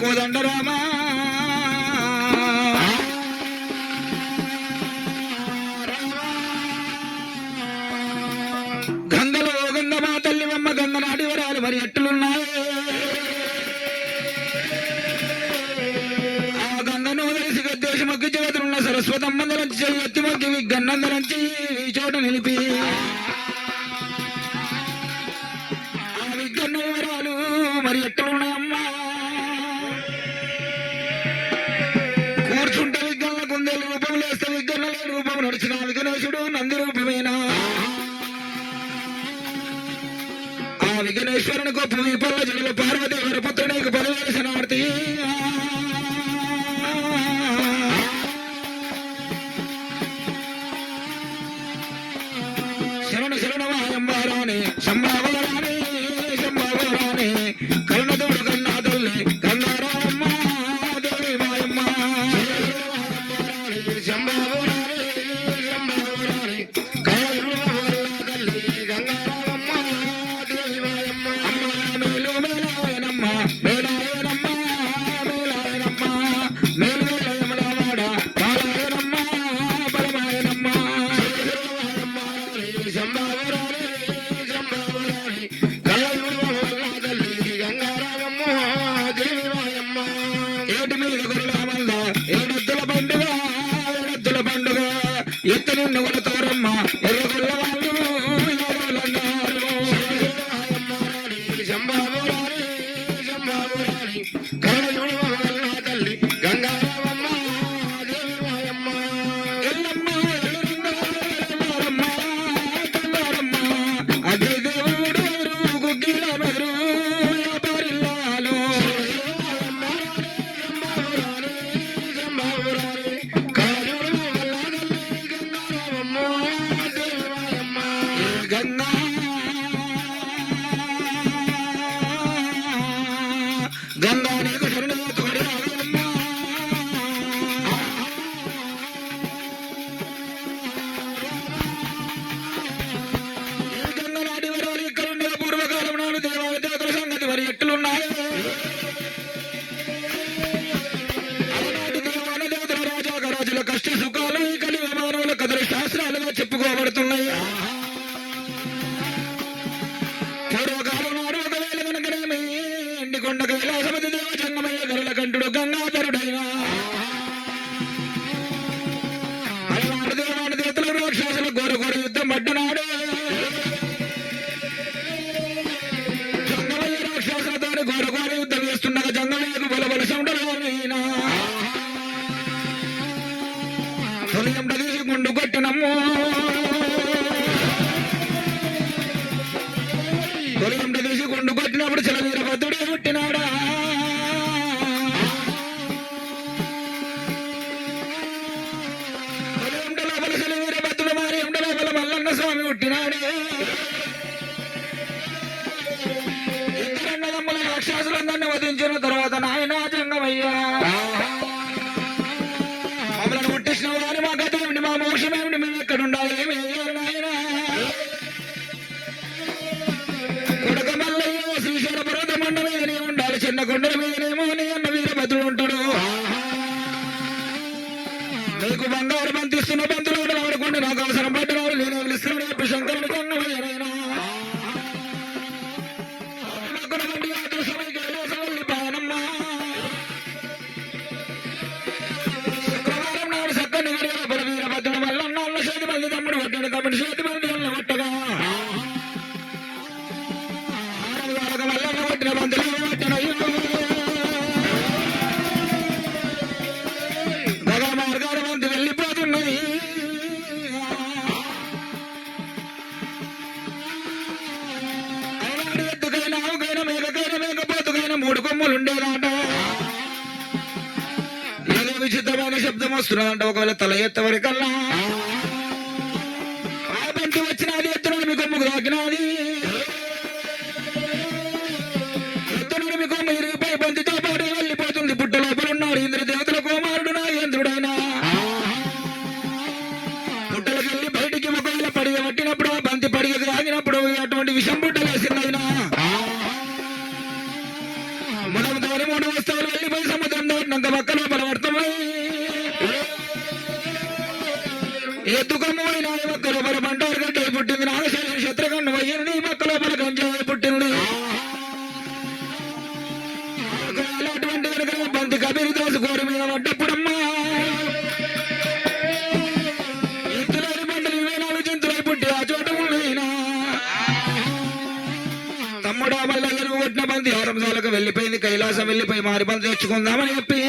కోదండరామా? గంగలో గంగమా తల్లివమ్మ గంగనాటి వరాలు మరి ఎట్లున్నాయి? ఆ గంగను తెలిసి గద్దేశమగ్గి జగతున్న సరస్వతమ్మందరంచి గన్నందరంచి మార్గం నడిచిన విఘ్నేశుడు నంది రూపమేనా? ఆ విఘ్నేశ్వరుని గొప్ప విపల్ల జనులు పార్వతి వరపుత్రునికి హృదయం బదిలి గుండు కొట్టునమ్ము హృదయం బదిలి గుండు కొట్టినప్పుడు చిలక என்ன கொண்டு వస్తున్నదంటే ఒకవేళ తల ఎత్తవరకల్లా. ఎత్తుకొమ్మని నాని మొక్కల పర బండారు గంటై పుట్టింది నాగశైలి శత్రుఘ్ను వయ్యనుడి మొక్కల పర గంజాయి అటువంటి కనుక బంతి కబీరు దోసు గోరు మీద పడ్డప్పుడమ్మా తమ్ముడా మల్ల కొట్టిన బంతి వెళ్ళిపోయింది. కైలాసం వెళ్ళిపోయి మారి పని తెచ్చుకుందామని చెప్పి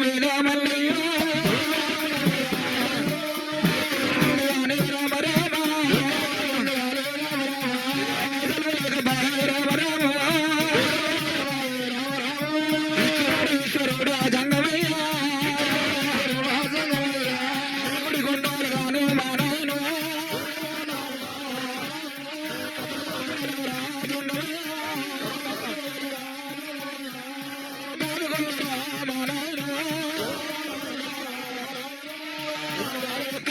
മീനാമല്ലേ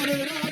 da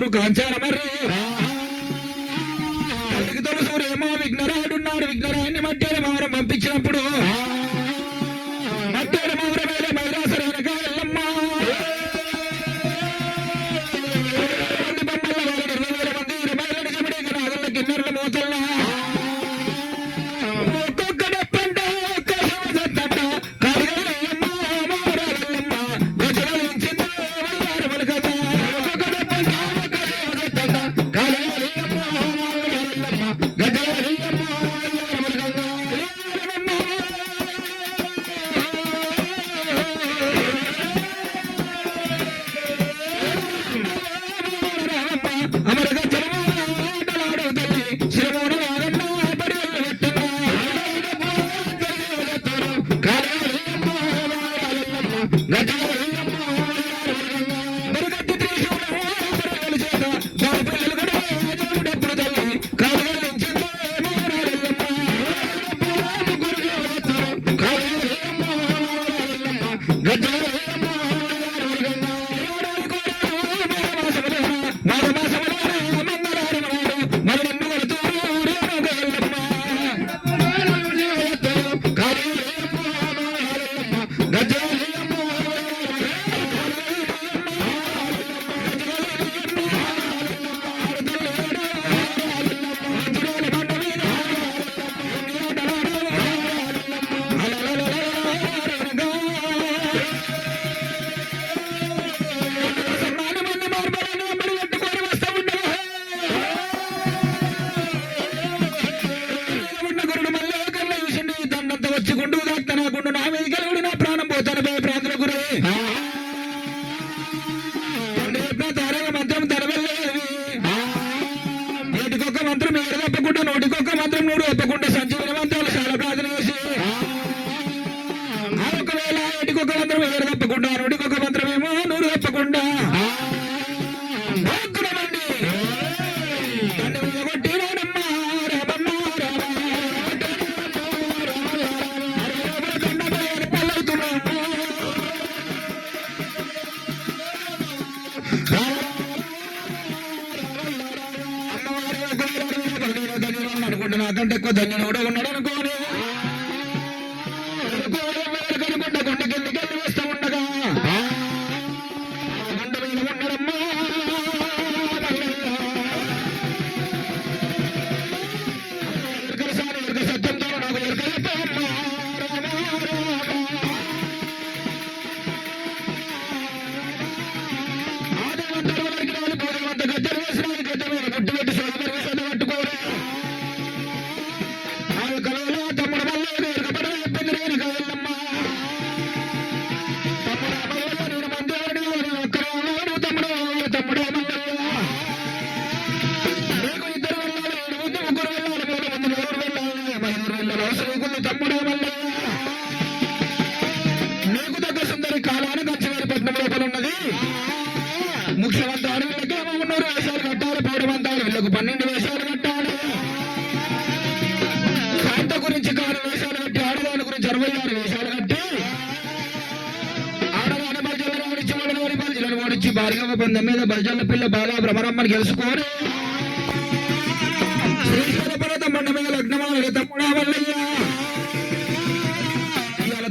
తొలసూరు గాంచాల మర్రి తొలసూరు ఏమో విఘ్నరాడున్నాడు విఘ్నరాన్ని మధ్యన వారం పంపించినప్పుడు మండల లోపల ఉన్నది ముఖ్యమంత అడవులకు మూడు వేషాలు కట్టాలి పౌరు మంతాలు వీళ్ళకు పన్నెండు వేషాలు కట్టాలి. కాంత గురించి కారు వేషాలు కట్టి ఆడదాని గురించి అరవై ఆరు వేషాలు కట్టి ఆడదాని బజలను ఓడించి వాళ్ళని బజలను ఓడించి భార్గవ బంధం మీద బజల పిల్ల బాలా భ్రమరమ్మని గెలుచుకొని శ్రీశ్వర పర్వతం బండ మీద లగ్నమాలు తమ్ముడా వల్లయ్యా.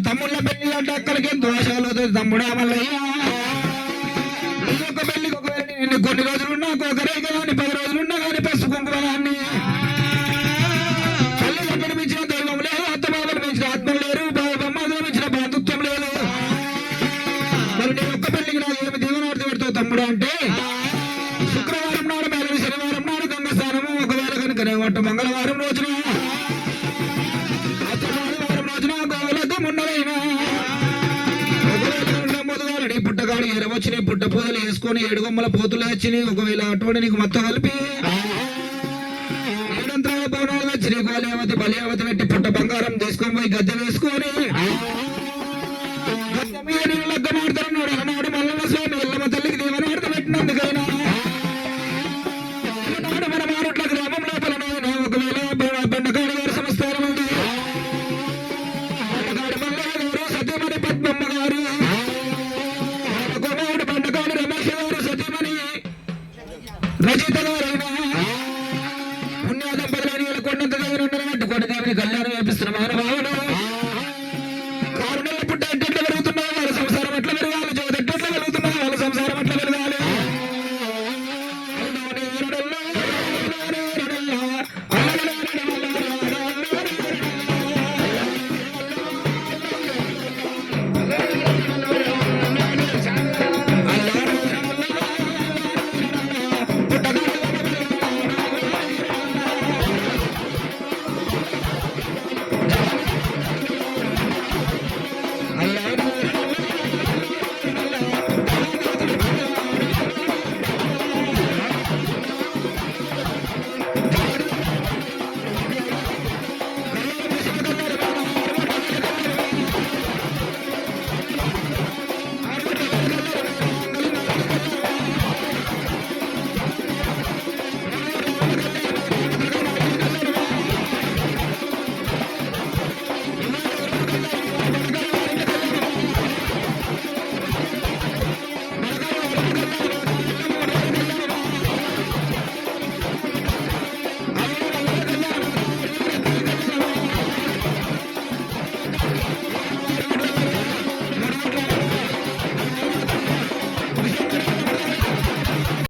తమ్ముళ్ళ పెళ్ళి అంటే అక్కడికి దోషాలు తమ్ముడే మల్లయ్య going to be తీసుకొని ఏడుగొమ్మల పోతులు వచ్చి ఒకవేళ అటువంటి నీకు మొత్తం కలిపి ఏడంత్రాల భవనాలు వచ్చినాయి బాలేవతి బలేవతి పెట్టి పుట్ట బంగారం తీసుకొని పోయి గద్దె వేసుకొని